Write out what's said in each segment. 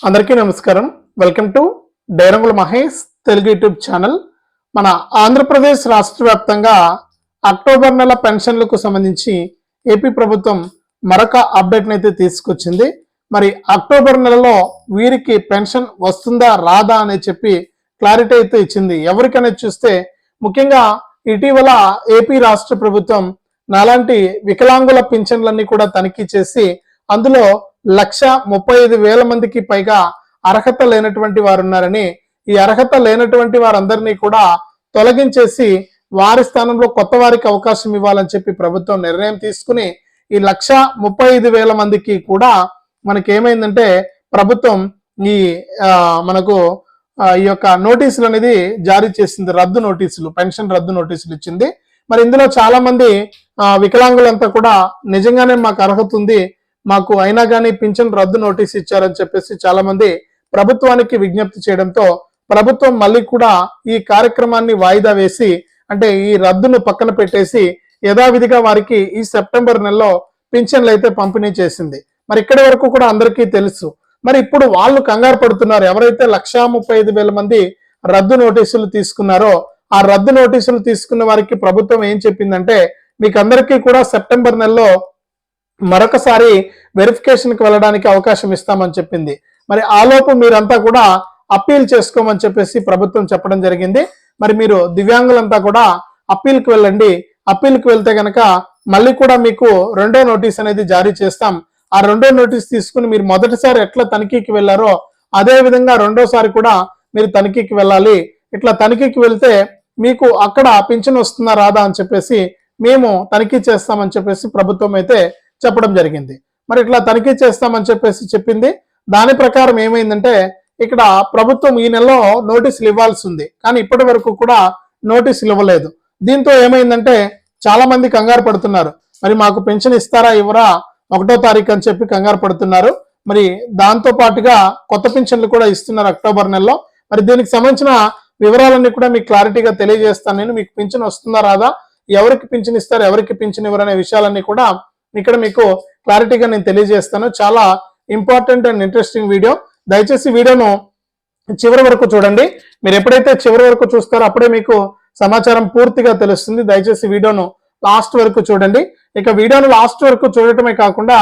అందరికీ నమస్కారం. Welcome to డైరంగుల మహేష్ తెలుగు యూట్యూబ్ ఛానల్ మన ఆంధ్రప్రదేశ్ రాష్ట్ర వ్యాప్తంగా అక్టోబర్ నెల పెన్షన్లకు సంబంధించి ఏపీ ప్రభుత్వం మరొక అప్డేట్ని అయితే తీసుకొచ్చింది. మరి అక్టోబర్ నెలలో వీరికి పెన్షన్ వస్తుందా రాదా అని చెప్పి క్లారిటీ అయితే ఇచ్చింది. ఎవరికనేది చూస్తే ముఖ్యంగా ఇటీవల ఏపీ రాష్ట్ర ప్రభుత్వం నాలాంటి వికలాంగుల పింఛన్లన్నీ కూడా తనిఖీ చేసి అందులో లక్ష ముప్పై ఐదు వేల మందికి పైగా అర్హత లేనటువంటి వారు ఉన్నారని ఈ అర్హత లేనటువంటి వారందరినీ కూడా తొలగించేసి వారి స్థానంలో కొత్త వారికి అవకాశం ఇవ్వాలని చెప్పి ప్రభుత్వం నిర్ణయం తీసుకుని ఈ లక్ష ముప్పై ఐదు వేల మందికి కూడా మనకి ఏమైందంటే ప్రభుత్వం ఈ మనకు ఈ యొక్క నోటీసులు అనేది జారీ చేసింది రద్దు నోటీసులు పెన్షన్ రద్దు నోటీసులు ఇచ్చింది. మరి ఇందులో చాలా మంది వికలాంగులంతా కూడా నిజంగానే మాకు అర్హత ఉంది మాకు అయినా కానీ పింఛన్ రద్దు నోటీస్ ఇచ్చారని చెప్పేసి చాలా మంది ప్రభుత్వానికి విజ్ఞప్తి చేయడంతో ప్రభుత్వం మళ్ళీ కూడా ఈ కార్యక్రమాన్ని వాయిదా వేసి అంటే ఈ రద్దును పక్కన పెట్టేసి యథావిధిగా వారికి ఈ సెప్టెంబర్ నెలలో పింఛన్లు అయితే పంపిణీ చేసింది. మరి ఇక్కడి వరకు కూడా అందరికీ తెలుసు. మరి ఇప్పుడు వాళ్ళు కంగారు పడుతున్నారు. ఎవరైతే లక్షా ముప్పై ఐదు వేల మంది రద్దు నోటీసులు తీసుకున్నారో ఆ రద్దు నోటీసులు తీసుకున్న వారికి ప్రభుత్వం ఏం చెప్పిందంటే మీకు అందరికీ కూడా సెప్టెంబర్ నెలలో మరొకసారి వెరిఫికేషన్కి వెళ్ళడానికి అవకాశం ఇస్తామని చెప్పింది. మరి ఆలోపు మీరంతా కూడా అప్పీల్ చేసుకోమని చెప్పేసి ప్రభుత్వం చెప్పడం జరిగింది. మరి మీరు దివ్యాంగులంతా కూడా అప్పీల్కి వెళ్ళండి. అప్పీల్కి వెళ్తే గనక మళ్ళీ కూడా మీకు రెండో నోటీస్ అనేది జారీ చేస్తాం. ఆ రెండో నోటీస్ తీసుకుని మీరు మొదటిసారి ఎట్లా తనిఖీకి వెళ్ళారో అదే విధంగా రెండోసారి కూడా మీరు తనిఖీకి వెళ్ళాలి. ఇట్లా తనిఖీకి వెళ్తే మీకు అక్కడ పింఛన్ వస్తుందా రాదా అని చెప్పేసి మేము తనిఖీ చేస్తామని చెప్పేసి ప్రభుత్వం అయితే చెప్పడం జరిగింది. మరి ఇట్లా తనిఖీ చేస్తామని చెప్పేసి చెప్పింది. దాని ప్రకారం ఏమైందంటే ఇక్కడ ప్రభుత్వం ఈ నెలలో నోటీసులు ఇవ్వాల్సి ఉంది కానీ ఇప్పటి వరకు కూడా నోటీసులు ఇవ్వలేదు. దీంతో ఏమైందంటే చాలా మంది కంగారు పడుతున్నారు. మరి మాకు పెన్షన్ ఇస్తారా ఇవ్వరా ఒకటో తారీఖు అని చెప్పి కంగారు పడుతున్నారు. మరి దాంతో పాటుగా కొత్త పెన్షన్లు కూడా ఇస్తున్నారు అక్టోబర్ నెలలో. మరి దీనికి సంబంధించిన వివరాలన్నీ కూడా మీకు క్లారిటీగా తెలియజేస్తాను. నేను మీకు పింఛన్ వస్తుందా రాదా ఎవరికి పింఛన్ ఇస్తారు ఎవరికి పింఛన్ ఇవ్వరు అనే విషయాలన్నీ కూడా ఇక్కడ మీకు క్లారిటీగా నేను తెలియజేస్తాను. చాలా ఇంపార్టెంట్ అండ్ ఇంట్రెస్టింగ్ వీడియో. దయచేసి వీడియోను చివరి వరకు చూడండి. మీరు ఎప్పుడైతే చివరి వరకు చూస్తారో అప్పుడే మీకు సమాచారం పూర్తిగా తెలుస్తుంది. దయచేసి వీడియోను లాస్ట్ వరకు చూడండి. ఇక వీడియోను లాస్ట్ వరకు చూడటమే కాకుండా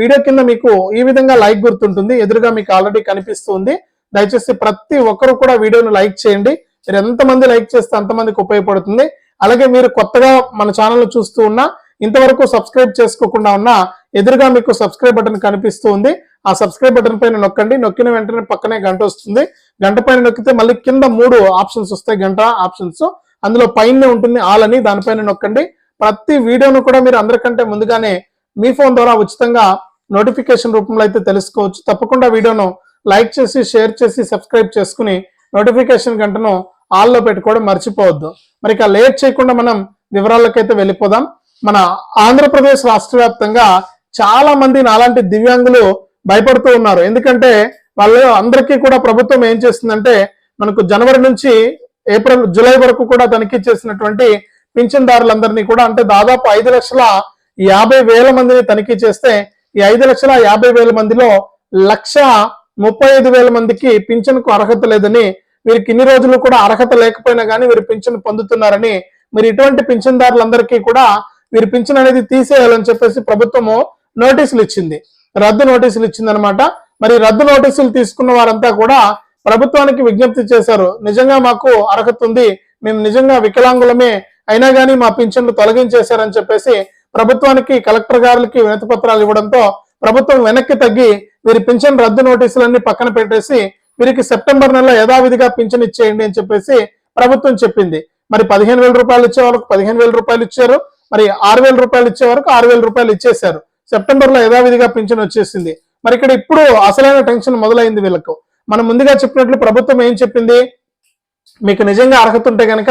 వీడియో కింద మీకు ఈ విధంగా లైక్ గుర్తుంటుంది. ఎదురుగా మీకు ఆల్రెడీ కనిపిస్తుంది దయచేసి ప్రతి ఒక్కరు కూడా వీడియోను లైక్ చేయండి. మీరు ఎంతమంది లైక్ చేస్తే అంతమందికి ఉపయోగపడుతుంది. అలాగే మీరు కొత్తగా మన ఛానల్ చూస్తూ ఉన్నా ఇంతవరకు సబ్స్క్రైబ్ చేసుకోకుండా ఉన్నా ఎదురుగా మీకు సబ్స్క్రైబ్ బటన్ కనిపిస్తూ ఉంది. ఆ సబ్స్క్రైబ్ బటన్ పైన నొక్కండి. నొక్కిన వెంటనే పక్కనే గంట వస్తుంది. గంట పైన నొక్కితే మళ్ళీ కింద మూడు ఆప్షన్స్ వస్తాయి. గంట ఆప్షన్స్. అందులో పైన ఉంటుంది ఆల్ అని. దానిపైన నొక్కండి. ప్రతి వీడియోను కూడా మీరు అందరికంటే ముందుగానే మీ ఫోన్ ద్వారా ఉచితంగా నోటిఫికేషన్ రూపంలో అయితే తెలుసుకోవచ్చు. తప్పకుండా వీడియోను లైక్ చేసి షేర్ చేసి సబ్స్క్రైబ్ చేసుకుని నోటిఫికేషన్ గంటను ఆల్లో పెట్టుకోవడం మర్చిపోవద్దు. మరి ఇక లేట్ చేయకుండా మనం వివరాలకైతే వెళ్ళిపోదాం. మన ఆంధ్రప్రదేశ్ రాష్ట్ర వ్యాప్తంగా చాలా మంది నాలాంటి దివ్యాంగులు భయపడుతూ ఉన్నారు. ఎందుకంటే వాళ్ళు అందరికీ కూడా ప్రభుత్వం ఏం చేస్తుందంటే మనకు జనవరి నుంచి ఏప్రిల్ జూలై వరకు కూడా తనిఖీ చేసినటువంటి పింఛన్దారులందరినీ కూడా అంటే దాదాపు ఐదు లక్షల యాభై వేల మందిని తనిఖీ చేస్తే ఈ ఐదు లక్షల యాభై వేల మందిలో లక్ష ముప్పై ఐదు వేల మందికి పింఛన్కు అర్హత లేదని వీరికి ఇన్ని రోజులు కూడా అర్హత లేకపోయినా కానీ వీరు పింఛన్ పొందుతున్నారని మరి ఇటువంటి పింఛన్దారులందరికీ కూడా వీరి పింఛన్ అనేది తీసేయాలని చెప్పేసి ప్రభుత్వము నోటీసులు ఇచ్చింది. రద్దు నోటీసులు ఇచ్చిందనమాట మరి రద్దు నోటీసులు తీసుకున్న వారంతా కూడా ప్రభుత్వానికి విజ్ఞప్తి చేశారు. నిజంగా మాకు అర్హత ఉంది. మేము నిజంగా వికలాంగులమే. అయినా కానీ మా పింఛన్లు తొలగించేశారని చెప్పేసి ప్రభుత్వానికి కలెక్టర్ గారికి వినతి పత్రాలు ఇవ్వడంతో ప్రభుత్వం వెనక్కి తగ్గి వీరి పింఛన్ రద్దు నోటీసులన్నీ పక్కన పెట్టేసి వీరికి సెప్టెంబర్ నెల యథావిధిగా పింఛన్ ఇచ్చేయండి అని చెప్పేసి ప్రభుత్వం చెప్పింది. మరి పదిహేను వేల రూపాయలు ఇచ్చే వాళ్ళకు పదిహేను వేల రూపాయలు ఇచ్చారు. మరి ఆరు వేల రూపాయలు ఇచ్చే వరకు ఆరు వేల రూపాయలు ఇచ్చేశారు. సెప్టెంబర్లో యథావిధిగా పింఛన్ వచ్చేసింది. మరి ఇక్కడ ఇప్పుడు అసలైన టెన్షన్ మొదలైంది వీళ్ళకు. మనం ముందుగా చెప్పినట్లు ప్రభుత్వం ఏం చెప్పింది? మీకు నిజంగా అర్హత ఉంటే కనుక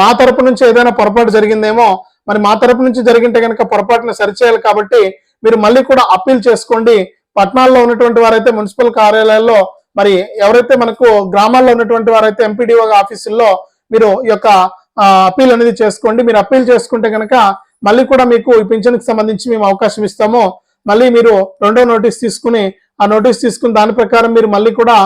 మా తరపు నుంచి ఏదైనా పొరపాటు జరిగిందేమో మరి మా తరపు నుంచి జరిగింటే కనుక పొరపాటును సరిచేయాలి కాబట్టి మీరు మళ్ళీ కూడా అప్పీల్ చేసుకోండి. పట్టణాల్లో ఉన్నటువంటి వారైతే మున్సిపల్ కార్యాలయాల్లో మరి ఎవరైతే మనకు గ్రామాల్లో ఉన్నటువంటి వారైతే ఎంపీడీఓ ఆఫీసుల్లో మీరు ఈ యొక్క అప్పీల్ అనేది చేసుకోండి. మీరు అప్పీల్ చేసుకుంటే కనుక మళ్ళీ కూడా మీకు ఈ పింఛన్కి సంబంధించి మేము అవకాశం ఇస్తాము. మళ్ళీ మీరు రెండో నోటీస్ తీసుకుని ఆ నోటీస్ తీసుకుని దాని ప్రకారం మీరు మళ్ళీ కూడా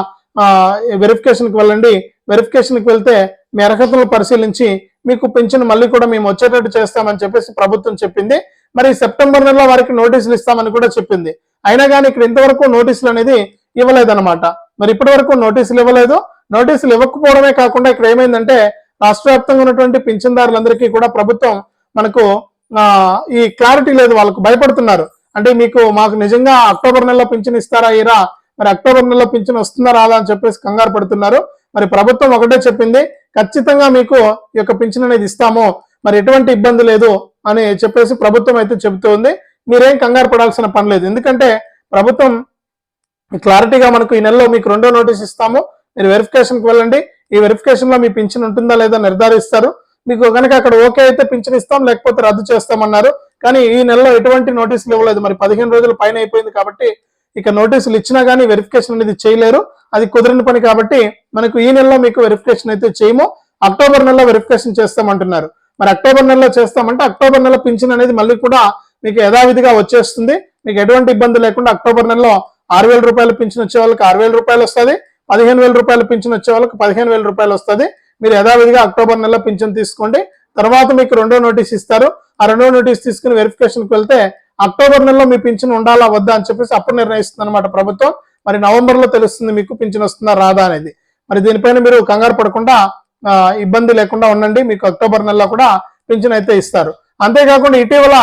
వెరిఫికేషన్కి వెళ్ళండి. వెరిఫికేషన్కి వెళ్తే మీ అర్హతలను పరిశీలించి మీకు పెన్షన్ మళ్ళీ కూడా మేము వచ్చేటట్టు చేస్తామని చెప్పేసి ప్రభుత్వం చెప్పింది. మరి సెప్టెంబర్ నెలలో వారికి నోటీసులు ఇస్తామని కూడా చెప్పింది. అయినా కానీ ఇక్కడ ఇంతవరకు నోటీసులు అనేది ఇవ్వలేదన్నమాట. మరి ఇప్పటి వరకు నోటీసులు ఇవ్వలేదు. నోటీసులు ఇవ్వకపోవడమే కాకుండా ఇక్కడ ఏమైందంటే రాష్ట్ర వ్యాప్తంగా ఉన్నటువంటి పింఛన్దారులందరికీ కూడా ప్రభుత్వం మనకు ఆ, ఈ క్లారిటీ లేదు వాళ్ళకు భయపడుతున్నారు. అంటే మీకు మాకు నిజంగా అక్టోబర్ నెలలో పింఛన్ ఇస్తారా ఇరా మరి అక్టోబర్ నెలలో పింఛన్ వస్తుందా రాదా అని చెప్పేసి కంగారు పడుతున్నారు. మరి ప్రభుత్వం ఒకటే చెప్పింది ఖచ్చితంగా మీకు ఈ యొక్క పింఛన్ అనేది ఇస్తాము. మరి ఎటువంటి ఇబ్బంది లేదు అని చెప్పేసి ప్రభుత్వం అయితే చెబుతుంది మీరేం కంగారు పడాల్సిన పని లేదు. ఎందుకంటే ప్రభుత్వం క్లారిటీగా మనకు ఈ నెలలో మీకు రెండో నోటీస్ ఇస్తాము. మీరు వెరిఫికేషన్కి వెళ్ళండి. ఈ వెరిఫికేషన్లో మీ పింఛన్ ఉంటుందా లేదా నిర్ధారిస్తారు. మీకు కనుక అక్కడ ఓకే అయితే పింఛన్ ఇస్తాం లేకపోతే రద్దు చేస్తామన్నారు. కానీ ఈ నెలలో ఎటువంటి నోటీసులు ఇవ్వలేదు. మరి పదిహేను రోజుల పైన అయిపోయింది కాబట్టి ఇక నోటీసులు ఇచ్చినా కానీ వెరిఫికేషన్ అనేది చేయలేరు. అది కుదిరిన పని కాబట్టి మనకు ఈ నెలలో మీకు వెరిఫికేషన్ అయితే చేయము. అక్టోబర్ నెలలో వెరిఫికేషన్ చేస్తామంటున్నారు. మరి అక్టోబర్ నెలలో చేస్తామంటే అక్టోబర్ నెల పింఛన్ అనేది మళ్ళీ కూడా మీకు యథావిధిగా వచ్చేస్తుంది. మీకు ఎటువంటి ఇబ్బంది లేకుండా అక్టోబర్ నెలలో ఆరు వేల రూపాయలు పింఛన్ వచ్చే వాళ్ళకి ఆరు వేల రూపాయలు వస్తుంది. పదిహేను వేల రూపాయలు పింఛన్ వచ్చే వాళ్ళకి పదిహేను వేల రూపాయలు వస్తుంది. మీరు యథావిధిగా అక్టోబర్ నెలలో పింఛన్ తీసుకోండి. తర్వాత మీకు రెండో నోటీస్ ఇస్తారు. ఆ రెండో నోటీస్ తీసుకుని వెరిఫికేషన్కి వెళ్తే అక్టోబర్ నెలలో మీ పింఛన్ ఉండాలా వద్దా అని చెప్పేసి అప్పుడు నిర్ణయిస్తుంది అనమాట ప్రభుత్వం. మరి నవంబర్లో తెలుస్తుంది మీకు పింఛన్ వస్తుందా రాదా అనేది. మరి దీనిపైన మీరు కంగారు పడకుండా ఇబ్బంది లేకుండా ఉండండి. మీకు అక్టోబర్ నెలలో కూడా పింఛన్ అయితే ఇస్తారు. అంతేకాకుండా ఇటీవల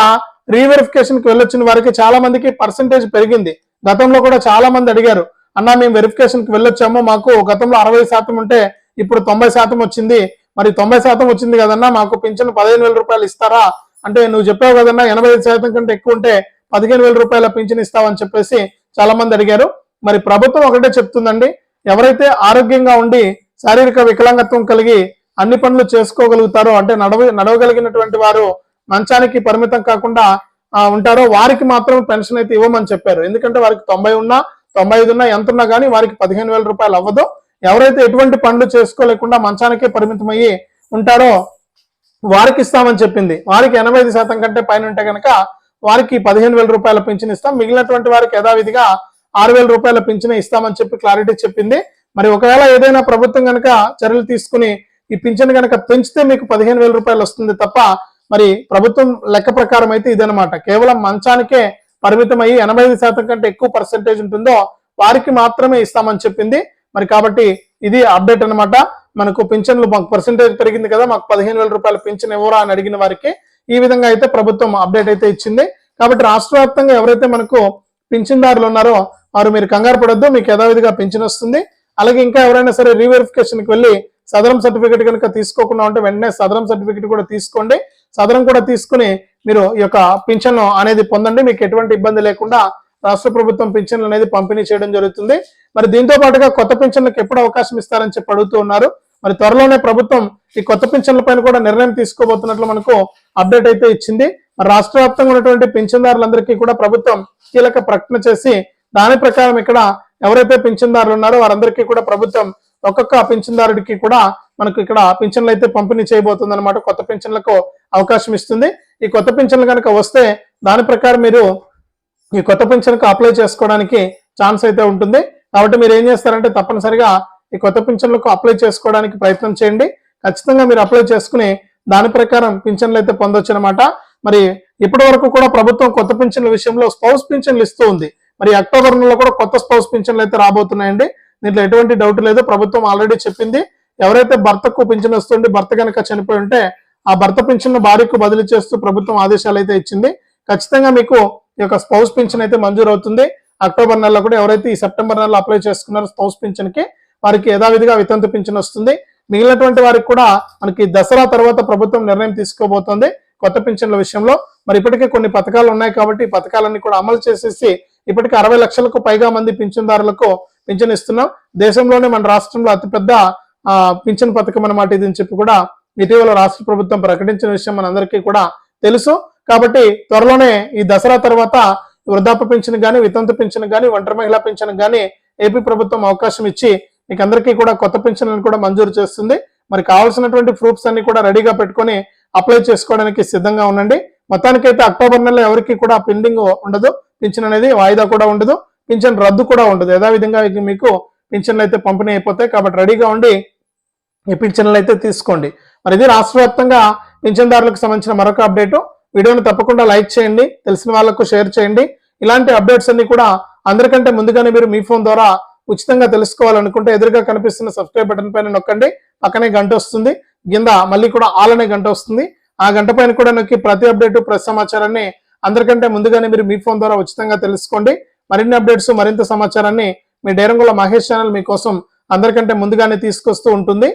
రీవెరిఫికేషన్కి వెళ్ళొచ్చిన వారికి చాలా మందికి పర్సంటేజ్ పెరిగింది. గతంలో కూడా చాలా మంది అడిగారు అన్నా మేము వెరిఫికేషన్కి వెళ్ళొచ్చాము. మాకు గతంలో అరవై శాతం ఉంటే ఇప్పుడు తొంభై శాతం వచ్చింది. మరి తొంభై శాతం వచ్చింది కదన్నా మాకు పింఛన్ పదిహేను వేల రూపాయలు ఇస్తారా? అంటే నువ్వు చెప్పావు కదన్నా ఎనభై ఐదు శాతం కంటే ఎక్కువ ఉంటే పదిహేను వేల రూపాయల పింఛన్ ఇస్తావని చెప్పేసి చాలా మంది అడిగారు. మరి ప్రభుత్వం ఒకటే చెప్తుందండి. ఎవరైతే ఆరోగ్యంగా ఉండి శారీరక వికలాంగత్వం కలిగి అన్ని పనులు చేసుకోగలుగుతారో అంటే నడవ నడవగలిగినటువంటి వారు మంచానికి పరిమితం కాకుండా ఉంటారో వారికి మాత్రం పెన్షన్ అయితే ఇవ్వమని చెప్పారు. ఎందుకంటే వారికి తొంభై ఉన్నా తొంభై ఐదు ఉన్నా ఎంత ఉన్నా కానీ వారికి పదిహేను వేల రూపాయలు అవ్వదు. ఎవరైతే ఎటువంటి పనులు చేసుకోలేకుండా మంచానికే పరిమితం అయ్యి ఉంటారో వారికి ఇస్తామని చెప్పింది. వారికి ఎనభై ఐదు శాతం కంటే పైన ఉంటే కనుక వారికి పదిహేను వేల రూపాయల పింఛన్ ఇస్తాం. మిగిలినటువంటి వారికి యథావిధిగా ఆరు వేల రూపాయల పింఛన్ ఇస్తామని చెప్పి క్లారిటీ చెప్పింది. మరి ఒకవేళ ఏదైనా ప్రభుత్వం కనుక చర్యలు తీసుకుని ఈ పింఛన్ కనుక పెంచితే మీకు పదిహేను వేల రూపాయలు వస్తుంది తప్ప మరి ప్రభుత్వం లెక్క ప్రకారం అయితే ఇదనమాట కేవలం మంచానికే పరిమితం అయ్యి ఎనభై ఐదు శాతం కంటే ఎక్కువ పర్సెంటేజ్ ఉంటుందో వారికి మాత్రమే ఇస్తామని చెప్పింది. మరి కాబట్టి ఇది అప్డేట్ అన్నమాట. మనకు పింఛన్లు మాకు పర్సెంటేజ్ పెరిగింది కదా మాకు పదిహేను వేల రూపాయల పింఛన్ ఎవరా అని అడిగిన వారికి ఈ విధంగా అయితే ప్రభుత్వం అప్డేట్ అయితే ఇచ్చింది. కాబట్టి రాష్ట్ర వ్యాప్తంగా ఎవరైతే మనకు పింఛన్దారులు ఉన్నారో వారు మీరు కంగారు పడొద్దు మీకు యథావిధిగా పింఛన్ వస్తుంది. అలాగే ఇంకా ఎవరైనా సరే రీవెరిఫికేషన్కి వెళ్ళి సదరం సర్టిఫికేట్ కనుక తీసుకోకుండా ఉంటే వెంటనే సదరం సర్టిఫికేట్ కూడా తీసుకోండి. సదరం కూడా తీసుకుని మీరు ఈ యొక్క పింఛన్ అనేది పొందండి. మీకు ఎటువంటి ఇబ్బంది లేకుండా రాష్ట్ర ప్రభుత్వం పింఛన్లు అనేది పంపిణీ చేయడం జరుగుతుంది. మరి దీంతో పాటుగా కొత్త పింఛన్లకు ఎప్పుడు అవకాశం ఇస్తారని చెప్పి అడుగుతూ ఉన్నారు. మరి త్వరలోనే ప్రభుత్వం ఈ కొత్త పింఛన్ల పైన కూడా నిర్ణయం తీసుకోబోతున్నట్లు మనకు అప్డేట్ అయితే ఇచ్చింది. మరి రాష్ట్ర వ్యాప్తంగా ఉన్నటువంటి పింఛన్దారులందరికీ కూడా ప్రభుత్వం కీలక ప్రకటన చేసి దాని ప్రకారం ఇక్కడ ఎవరైతే పింఛన్దారులు ఉన్నారో వారందరికీ కూడా ప్రభుత్వం ఒక్కొక్క పింఛన్దారుడికి కూడా మనకు ఇక్కడ పింఛన్లు అయితే పంపిణీ చేయబోతుంది అనమాట కొత్త పింఛన్లకు అవకాశం ఇస్తుంది. ఈ కొత్త పింఛన్లు కనుక వస్తే దాని ప్రకారం మీరు ఈ కొత్త పింఛన్కు అప్లై చేసుకోవడానికి ఛాన్స్ అయితే ఉంటుంది. కాబట్టి మీరు ఏం చేస్తారంటే తప్పనిసరిగా ఈ కొత్త పింఛన్లకు అప్లై చేసుకోవడానికి ప్రయత్నం చేయండి. ఖచ్చితంగా మీరు అప్లై చేసుకుని దాని ప్రకారం పింఛన్లు అయితే పొందొచ్చు అనమాట మరి ఇప్పటి వరకు కూడా ప్రభుత్వం కొత్త పింఛన్ల విషయంలో స్పౌస్ పింఛన్లు ఇస్తూ ఉంది. మరి అక్టోబర్ నెలలో కూడా కొత్త స్పౌస్ పింఛన్లు అయితే రాబోతున్నాయండి. దీంట్లో ఎటువంటి డౌట్ లేదు. ప్రభుత్వం ఆల్రెడీ చెప్పింది. ఎవరైతే భర్తకు పింఛన్ వస్తుంది భర్త కనుక చనిపోయి ఉంటే ఆ భర్త పెన్షన్ భార్యకు బదిలీ చేస్తూ ప్రభుత్వం ఆదేశాలు అయితే ఇచ్చింది. ఖచ్చితంగా మీకు ఈ యొక్క స్పౌస్ పెన్షన్ అయితే మంజూరు అవుతుంది అక్టోబర్ నెలలో కూడా ఎవరైతే ఈ సెప్టెంబర్ నెలలో అప్లై చేసుకున్నారో స్పౌస్ పెన్షన్కి వారికి యథావిధిగా వితంతు పెన్షన్ వస్తుంది. మిగిలినటువంటి వారికి కూడా మనకి దసరా తర్వాత ప్రభుత్వం నిర్ణయం తీసుకోబోతోంది కొత్త పెన్షన్ల విషయంలో. మరి ఇప్పటికే కొన్ని పథకాలు ఉన్నాయి కాబట్టి ఈ పథకాలన్నీ కూడా అమలు చేసేసి ఇప్పటికే అరవై లక్షలకు పైగా మంది పింఛన్దారులకు పింఛన్ ఇస్తున్నాం. దేశంలోనే మన రాష్ట్రంలో అతిపెద్ద పింఛన్ పథకం అన్నమాట ఇది అని చెప్పి కూడా ఇటీవల రాష్ట్ర ప్రభుత్వం ప్రకటించిన విషయం మనందరికీ కూడా తెలుసు. కాబట్టి త్వరలోనే ఈ దసరా తర్వాత వృద్ధాప్య పింఛన్ కానీ వితంతు పింఛన్ కానీ ఒంటరి మహిళా పింఛన్ కానీ ఏపీ ప్రభుత్వం అవకాశం ఇచ్చి మీకు అందరికీ కూడా కొత్త పింఛన్లను కూడా మంజూరు చేస్తుంది. మరి కావాల్సినటువంటి ప్రూఫ్స్ అన్ని కూడా రెడీగా పెట్టుకొని అప్లై చేసుకోవడానికి సిద్ధంగా ఉండండి. మొత్తానికైతే అక్టోబర్ నెలలో ఎవరికి కూడా పెండింగ్ ఉండదు. పింఛన్ అనేది వాయిదా కూడా ఉండదు. పింఛన్ రద్దు కూడా ఉండదు. యథావిధంగా మీకు పింఛన్లు అయితే పంపిణీ అయిపోతాయి. కాబట్టి రెడీగా ఉండి ఈ పింఛన్లు అయితే తీసుకోండి. మరి ఇది రాష్ట్ర వ్యాప్తంగా పింఛన్దారులకు సంబంధించిన మరొక అప్డేట్ వీడియోను తప్పకుండా లైక్ చేయండి తెలిసిన వాళ్ళకు షేర్ చేయండి. ఇలాంటి అప్డేట్స్ అన్ని కూడా అందరికంటే ముందుగానే మీరు మీ ఫోన్ ద్వారా ఉచితంగా తెలుసుకోవాలనుకుంటే ఎదురుగా కనిపిస్తున్న సబ్స్క్రైబ్ బటన్ పైన నొక్కండి. పక్కనే గంట వస్తుంది. కింద మళ్ళీ కూడా ఆల్ అనే గంట వస్తుంది. ఆ గంట పైన కూడా నొక్కి ప్రతి అప్డేట్ ప్రతి సమాచారాన్ని అందరికంటే ముందుగానే మీరు మీ ఫోన్ ద్వారా ఉచితంగా తెలుసుకోండి. మరిన్ని అప్డేట్స్ మరింత సమాచారాన్ని మీ డైరంగుల మహేష్ ఛానల్ మీకోసం అందరికంటే ముందుగానే తీసుకొస్తూ ఉంటుంది.